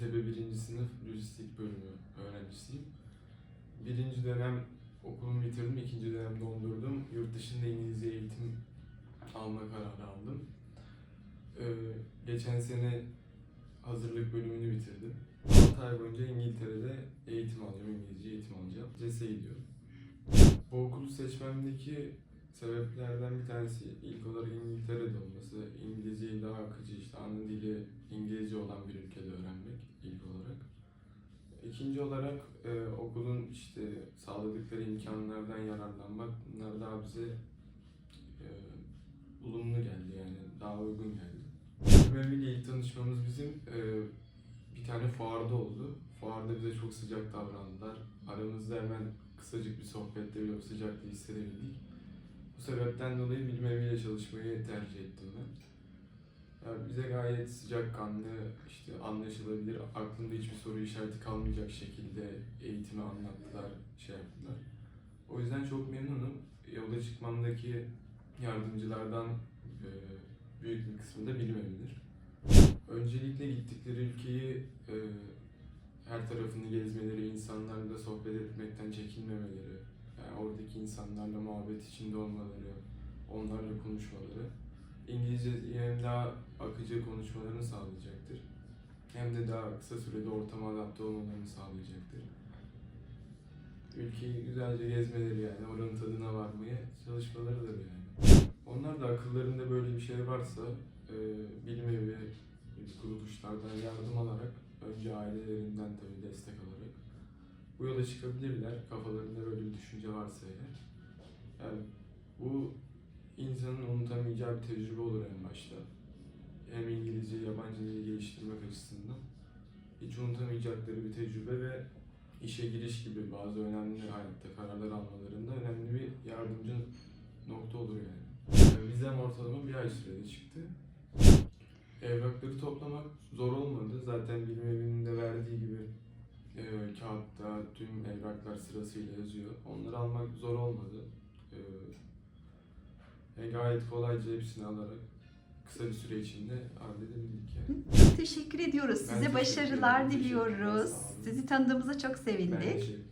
hazırlık bölümü öğrencisiyim. Birinci dönem okulumu bitirdim, ikinci dönem dondurdum. Yurt dışında İngilizce eğitim alma kararı aldım. Ee, geçen sene hazırlık bölümünü bitirdim. 6 ay boyunca İngiltere'de eğitim alacağım, İngilizce eğitim alacağım. CES'e gidiyorum. Bu okulu seçmemdeki sebeplerden bir tanesi ilk olarak İngiltere'de olması, İngilizceyi daha akıcı işte ana dili İngilizce olan bir ülkede öğrenmek ilk olarak. İkinci olarak e, okulun işte sağladıkları imkanlardan yararlanmak bunlar daha bize e, olumlu geldi yani daha uygun geldi. İle ilk tanışmamız bizim e, bir tane fuarda oldu. Fuarda bize çok sıcak davrandılar. Aramızda hemen kısacık bir sohbette bile o sıcaklığı hissedebildik. Bu sebepten dolayı bilim eviyle çalışmayı tercih ettim ben. Yani bize gayet sıcakkanlı, işte anlaşılabilir, aklında hiçbir soru işareti kalmayacak şekilde eğitimi anlattılar, şey yaptılar. O yüzden çok memnunum. Yola çıkmamdaki yardımcılardan e, büyük bir kısmı da bilim evidir. Öncelikle gittikleri ülkeyi e, her tarafını gezmeleri, insanlarla sohbet etmekten çekinmemeleri, insanlarla muhabbet içinde olmaları, onlarla konuşmaları İngilizce hem daha akıcı konuşmalarını sağlayacaktır. Hem de daha kısa sürede ortama adapte olmalarını sağlayacaktır. Ülkeyi güzelce gezmeleri yani oranın tadına varmaya çalışmalarıdır yani. Onlar da akıllarında böyle bir şey varsa e, bilim evi gibi kuruluşlardan yardım alarak önce ailelerinden tabii destek alarak bu yola çıkabilirler. Kafalarında böyle bir düşünce varsa eğer. Yani bu insanın unutamayacağı bir tecrübe olur en başta. Hem İngilizce, yabancı dili geliştirmek açısından. Hiç unutamayacakları bir tecrübe ve işe giriş gibi bazı önemli hayatta kararlar almalarında önemli bir yardımcı nokta olur yani. vizem ortalama bir ay sürede çıktı. Evrakları toplamak zor olmadı. Zaten bilim evinin de verdiği gibi e, kağıtta tüm evraklar sırasıyla yazıyor. Onları almak zor olmadı. E, gayet kolayca hepsini alarak kısa bir süre içinde halledebildik yani. Teşekkür ediyoruz. Ben Size başarılar diliyoruz. Sizi tanıdığımıza çok Ben sevindik. teşekkür-